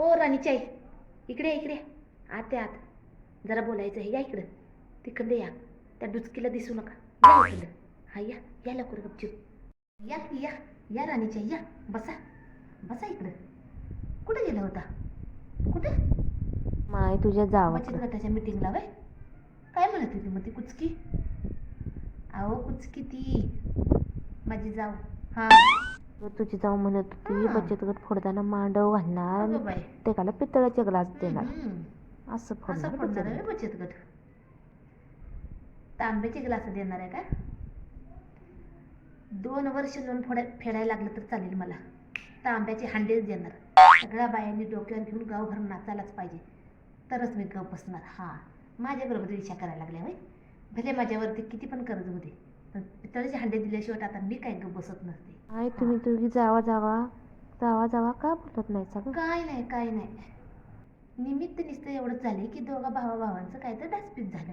ओ राणीच्या आई इकडे इकडे. आत या आत. जरा बोलायचं आहे या इकडं. तिकडे या. त्या डुचकीला दिसू नका. या इकडं. हा या. या लवकर गपचूप. या या. या राणीच्या आई, या. बसा. बसा इकडं. कुठे गेला होता? कुठे? माय तुझ्या जावाकडं. गटाच्या मिटिंगला वय. काय म्हणत होती मग ती कुचकी? अहो कुचकी ती. माझी जाऊ हा. तुझी जाऊ म्हणत होती. बचत गट फोडताना मांडव घालणार. अगं बाई. ते काला पितळाचे ग्लास देणार. असं असं फोडणार फोडणार बचत आहे गट. बचत गट. तांब्याचे ग्लास देणार आहे का? दोन वर्ष लोन फोडा फेडायला लागलं तर चालेल मला. तांब्याचे हांडेच देणार. सगळ्या बायांनी डोक्यावर घेऊन गावभर नाचायलाच पाहिजे. तरच मी गप बसणार. हा. माझ्याबरोबर रिक्षा करायला लागल्या होय. भले माझ्यावरती किती पण कर्ज होते पितळेचे हांडे दिल्याशिवाय आता मी काय गप बसत नसते. आय तुम्ही तुझी जावा जावा. जावा जावा. का बोलत नाही सगळं? काय नाही काय नाही. निमित्त नुसतं एवढंच झाले की दोघा भावा भावांचं काय तर डासपीस झालं.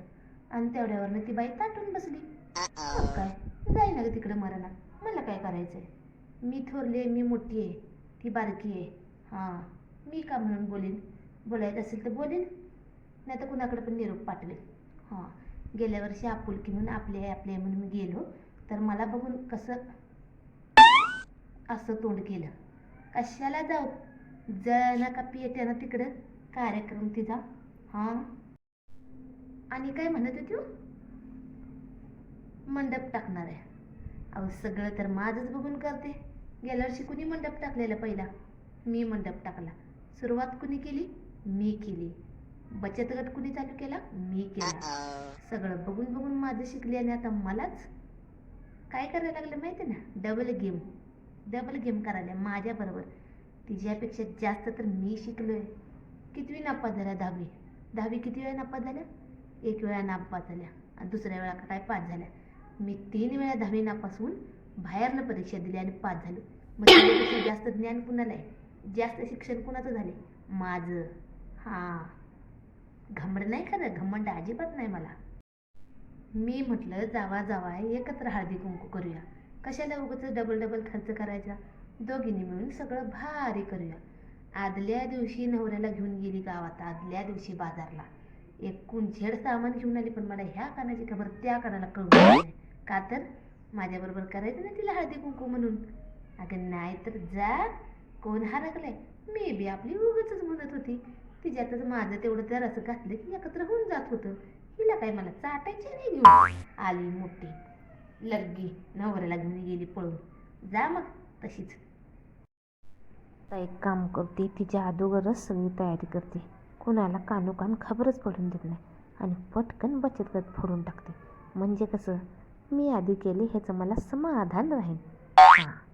आणि तेवढ्यावरनं ती बाई ताटून बसली. मग काय? जाई ना तिकडं मरणात मला काय करायचंय? मी थोरली आहे मी मोठी आहे ती बारकी आहे. हां मी का म्हणून बोलेन? बोलायचं असेल तर बोलेन. नाही तर कुणाकडे पण निरोप पाठवेल. हां. गेल्या वर्षी आपुलकी म्हणून आपले आहे आपले म्हणून मी गेलो. तर मला बघून कसं असं तोंड केलं. कशाला जाऊ? जळना का पियते ना तिकडं कार्यक्रम तिचा हां? आणि काय म्हणत होती हो? मंडप टाकणार आहे. अहो सगळं तर माझंच बघून करते. गेल्या वर्षी कुणी मंडप टाकलेला पहिला? मी मंडप टाकला. सुरुवात कुणी केली? मी केली. बचत गट कुणी चालू केला? मी केला. सगळं बघून बघून माझं शिकले आणि आता मलाच काय करायला लागलं माहिती ना? डबल गेम डबल गेम करायला. माझ्याबरोबर तिच्यापेक्षा जास्त तर मी शिकलोय. कितवी नापास झाल्या? दहावी. दहावी किती वेळा नापास झाल्या? एक वेळा नापास झाल्या. आणि दुसऱ्या वेळा काय पास झाल्या? मी तीन वेळा दहावी नापास होऊन बाहेरनं परीक्षा दिल्या आणि पास झालो. मग त्याच्यापेक्षा जास्त ज्ञान कुणाला आहे? जास्त शिक्षण कुणाचं झाले? माझं. हां. घमंड नाही खरं घमंड अजिबात नाही मला. मी म्हटलं जावा जावा एकत्र हळदी कुंकू करूया. कशाला उगाच डबल डबल खर्च करायचा? दोघींनी मिळून सगळं भारी करूया. आदल्या दिवशी नवऱ्याला घेऊन गेली गावात आदल्या दिवशी बाजारला. एकूण झेड सामान घेऊन आली पण मला ह्या कानाची खबर त्या कानाला कळू का तर? माझ्याबरोबर करायचं ना तिला हळदी कुंकू म्हणून. अगं नाही तर जा कोण हरकलंय? मी बी आपली उगच म्हणत होती. तिच्यातच माझं तेवढं तर असं घातलं की एकत्र होऊन जात होतं. हिला काय मला चाटायची नाही घेऊन. आली मोठी. लग्गी. नवऱ्याला घेऊन गेली पळून. जा मग तशीच. आता एक काम करते तिच्या अगोदरच सगळी तयारी करते. कुणाला कानोकान खबरच पडून देत नाही. आणि पटकन बचत गट फोडून टाकते. म्हणजे कसं? मी आधी केले ह्याचं मला समाधान राहील. हां.